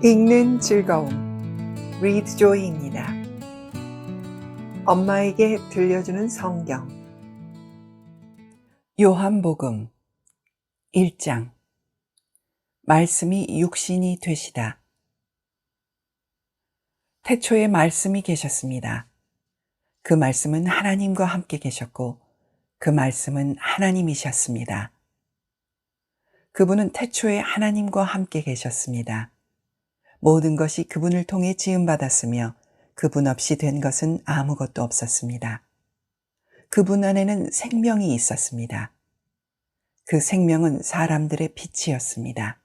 읽는 즐거움 리드 조이입니다. 엄마에게 들려주는 성경 요한복음 1장 말씀이 육신이 되시다. 태초에 말씀이 계셨습니다. 그 말씀은 하나님과 함께 계셨고 그 말씀은 하나님이셨습니다. 그분은 태초에 하나님과 함께 계셨습니다. 모든 것이 그분을 통해 지음받았으며 그분 없이 된 것은 아무것도 없었습니다. 그분 안에는 생명이 있었습니다. 그 생명은 사람들의 빛이었습니다.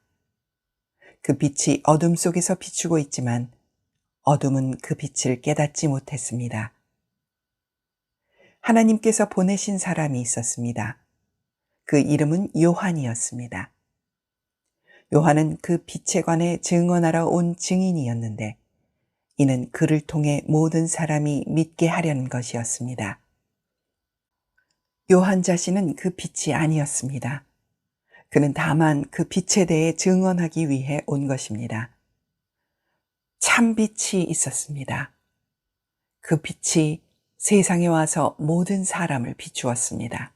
그 빛이 어둠 속에서 비추고 있지만 어둠은 그 빛을 깨닫지 못했습니다. 하나님께서 보내신 사람이 있었습니다. 그 이름은 요한이었습니다. 요한은 그 빛에 관해 증언하러 온 증인이었는데 이는 그를 통해 모든 사람이 믿게 하려는 것이었습니다. 요한 자신은 그 빛이 아니었습니다. 그는 다만 그 빛에 대해 증언하기 위해 온 것입니다. 참 빛이 있었습니다. 그 빛이 세상에 와서 모든 사람을 비추었습니다.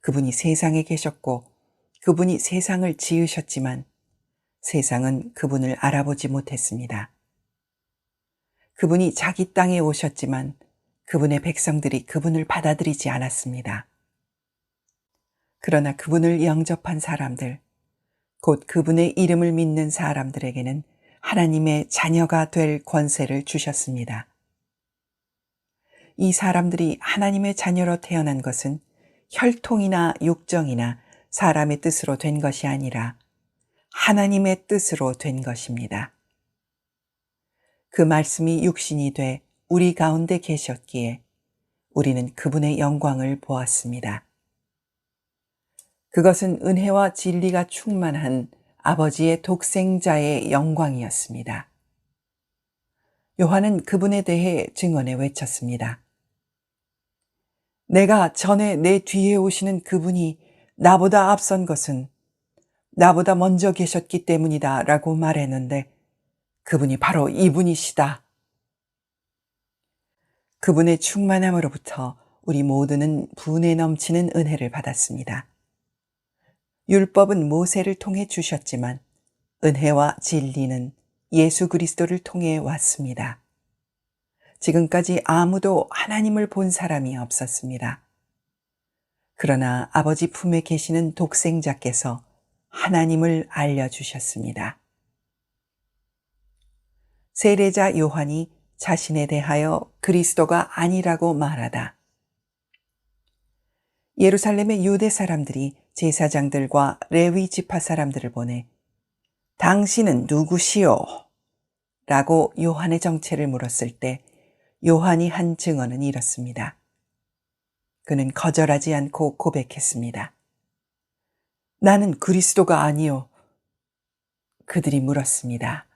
그분이 세상에 계셨고 그분이 세상을 지으셨지만 세상은 그분을 알아보지 못했습니다. 그분이 자기 땅에 오셨지만 그분의 백성들이 그분을 받아들이지 않았습니다. 그러나 그분을 영접한 사람들, 곧 그분의 이름을 믿는 사람들에게는 하나님의 자녀가 될 권세를 주셨습니다. 이 사람들이 하나님의 자녀로 태어난 것은 혈통이나 육정이나 사람의 뜻으로 된 것이 아니라 하나님의 뜻으로 된 것입니다. 그 말씀이 육신이 돼 우리 가운데 계셨기에 우리는 그분의 영광을 보았습니다. 그것은 은혜와 진리가 충만한 아버지의 독생자의 영광이었습니다. 요한은 그분에 대해 증언해 외쳤습니다. 내가 전에 내 뒤에 오시는 그분이 나보다 앞선 것은 나보다 먼저 계셨기 때문이다 라고 말했는데 그분이 바로 이분이시다. 그분의 충만함으로부터 우리 모두는 분에 넘치는 은혜를 받았습니다. 율법은 모세를 통해 주셨지만 은혜와 진리는 예수 그리스도를 통해 왔습니다. 지금까지 아무도 하나님을 본 사람이 없었습니다. 그러나 아버지 품에 계시는 독생자께서 하나님을 알려주셨습니다. 세례자 요한이 자신에 대하여 그리스도가 아니라고 말하다. 예루살렘의 유대 사람들이 제사장들과 레위 지파 사람들을 보내 당신은 누구시오? 라고 요한의 정체를 물었을 때 요한이 한 증언은 이렇습니다. 그는 거절하지 않고 고백했습니다. 나는 그리스도가 아니요. 그들이 물었습니다.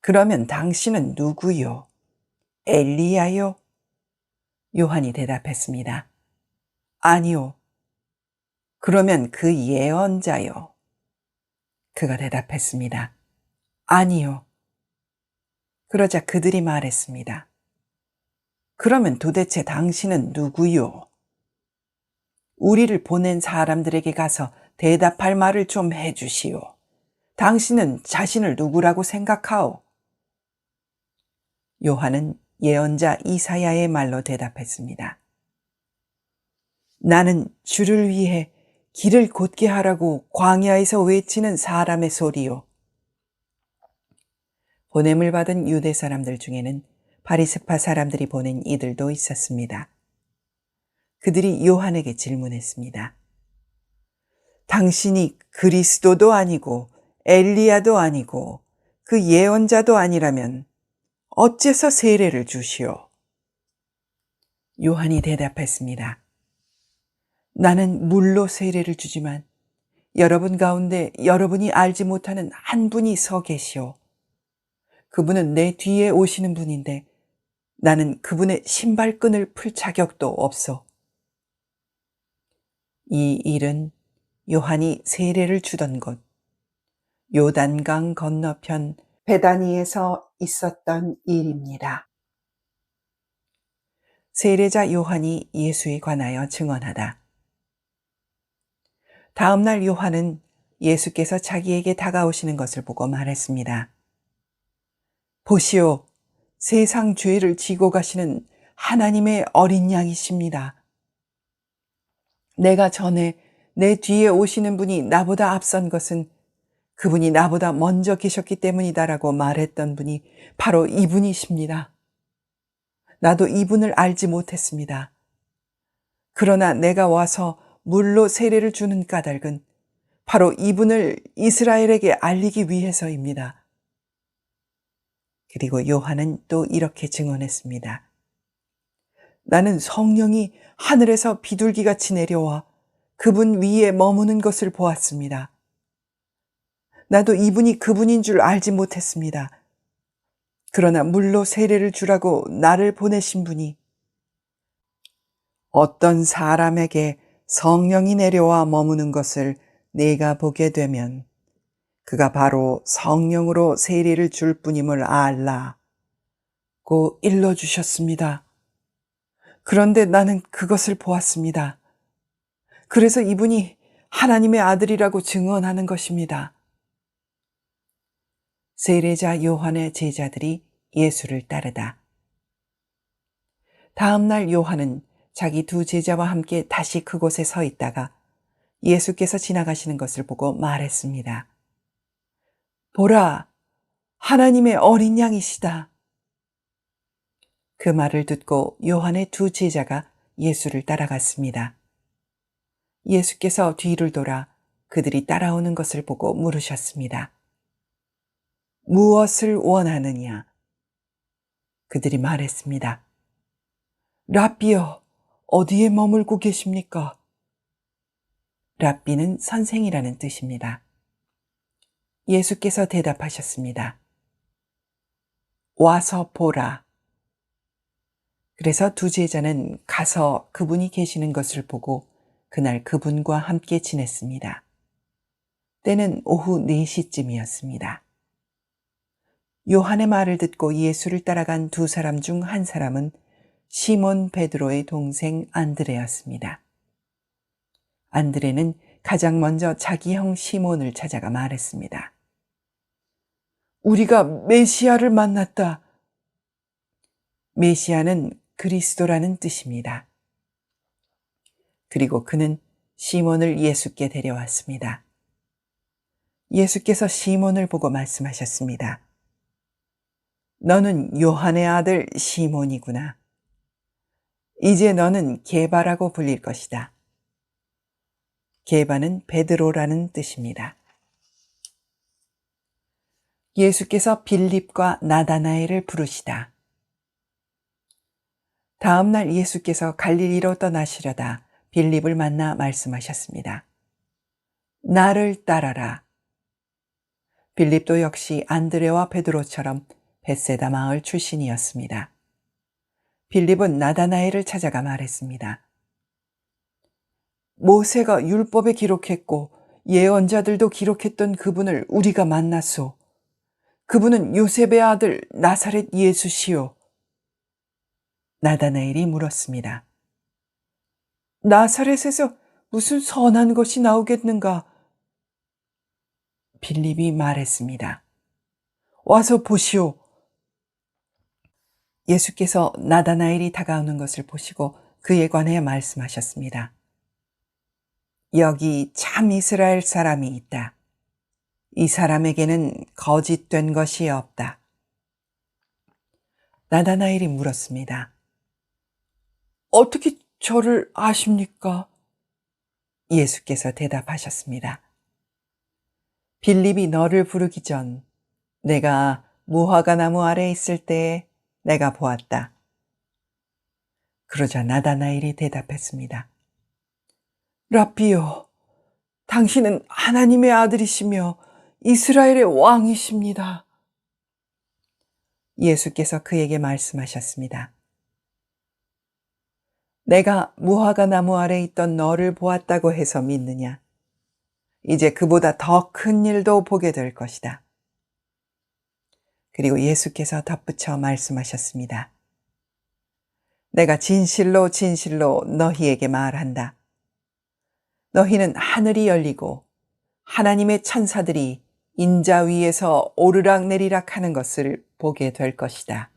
그러면 당신은 누구요? 엘리야요? 요한이 대답했습니다. 아니요. 그러면 그 예언자요? 그가 대답했습니다. 아니요. 그러자 그들이 말했습니다. 그러면 도대체 당신은 누구요? 우리를 보낸 사람들에게 가서 대답할 말을 좀 해주시오. 당신은 자신을 누구라고 생각하오? 요한은 예언자 이사야의 말로 대답했습니다. 나는 주를 위해 길을 곧게 하라고 광야에서 외치는 사람의 소리요. 보냄을 받은 유대 사람들 중에는 바리스파 사람들이 보낸 이들도 있었습니다. 그들이 요한에게 질문했습니다. 당신이 그리스도도 아니고 엘리야도 아니고 그 예언자도 아니라면 어째서 세례를 주시오? 요한이 대답했습니다. 나는 물로 세례를 주지만 여러분 가운데 여러분이 알지 못하는 한 분이 서 계시오. 그분은 내 뒤에 오시는 분인데 나는 그분의 신발끈을 풀 자격도 없어. 이 일은 요한이 세례를 주던 곳, 요단강 건너편 베다니에서 있었던 일입니다. 세례자 요한이 예수에 관하여 증언하다. 다음 날 요한은 예수께서 자기에게 다가오시는 것을 보고 말했습니다. 보시오, 세상 죄를 지고 가시는 하나님의 어린 양이십니다. 내가 전에 내 뒤에 오시는 분이 나보다 앞선 것은 그분이 나보다 먼저 계셨기 때문이다라고 말했던 분이 바로 이분이십니다. 나도 이분을 알지 못했습니다. 그러나 내가 와서 물로 세례를 주는 까닭은 바로 이분을 이스라엘에게 알리기 위해서입니다. 그리고 요한은 또 이렇게 증언했습니다. 나는 성령이 하늘에서 비둘기 같이 내려와 그분 위에 머무는 것을 보았습니다. 나도 이분이 그분인 줄 알지 못했습니다. 그러나 물로 세례를 주라고 나를 보내신 분이 어떤 사람에게 성령이 내려와 머무는 것을 내가 보게 되면 그가 바로 성령으로 세례를 줄 뿐임을 알라. 고 일러주셨습니다. 그런데 나는 그것을 보았습니다. 그래서 이분이 하나님의 아들이라고 증언하는 것입니다. 세례자 요한의 제자들이 예수를 따르다. 다음 날 요한은 자기 두 제자와 함께 다시 그곳에 서 있다가 예수께서 지나가시는 것을 보고 말했습니다. 보라, 하나님의 어린 양이시다. 그 말을 듣고 요한의 두 제자가 예수를 따라갔습니다. 예수께서 뒤를 돌아 그들이 따라오는 것을 보고 물으셨습니다. 무엇을 원하느냐? 그들이 말했습니다. 라비여, 어디에 머물고 계십니까? 랍비는 선생이라는 뜻입니다. 예수께서 대답하셨습니다. 와서 보라. 그래서 두 제자는 가서 그분이 계시는 것을 보고 그날 그분과 함께 지냈습니다. 때는 오후 4시쯤이었습니다. 요한의 말을 듣고 예수를 따라간 두 사람 중 한 사람은 시몬 베드로의 동생 안드레였습니다. 안드레는 가장 먼저 자기 형 시몬을 찾아가 말했습니다. 우리가 메시아를 만났다. 메시아는 그리스도라는 뜻입니다. 그리고 그는 시몬을 예수께 데려왔습니다. 예수께서 시몬을 보고 말씀하셨습니다. 너는 요한의 아들 시몬이구나. 이제 너는 게바라고 불릴 것이다. 게바는 베드로라는 뜻입니다. 예수께서 빌립과 나다나엘을 부르시다. 다음 날 예수께서 갈릴리로 떠나시려다 빌립을 만나 말씀하셨습니다. 나를 따라라. 빌립도 역시 안드레와 베드로처럼 베세다 마을 출신이었습니다. 빌립은 나다나엘을 찾아가 말했습니다. 모세가 율법에 기록했고 예언자들도 기록했던 그분을 우리가 만났소. 그분은 요셉의 아들 나사렛 예수시오. 나다나엘이 물었습니다. 나사렛에서 무슨 선한 것이 나오겠는가? 빌립이 말했습니다. 와서 보시오. 예수께서 나다나엘이 다가오는 것을 보시고 그에 관해 말씀하셨습니다. 여기 참 이스라엘 사람이 있다. 이 사람에게는 거짓된 것이 없다. 나다나엘이 물었습니다. 어떻게 저를 아십니까? 예수께서 대답하셨습니다. 빌립이 너를 부르기 전 내가 무화과 나무 아래 있을 때에 내가 보았다. 그러자 나다나엘이 대답했습니다. 라비요, 당신은 하나님의 아들이시며 이스라엘의 왕이십니다. 예수께서 그에게 말씀하셨습니다. 내가 무화과 나무 아래 있던 너를 보았다고 해서 믿느냐? 이제 그보다 더 큰 일도 보게 될 것이다. 그리고 예수께서 덧붙여 말씀하셨습니다. 내가 진실로 진실로 너희에게 말한다. 너희는 하늘이 열리고 하나님의 천사들이 인자 위에서 오르락 내리락 하는 것을 보게 될 것이다.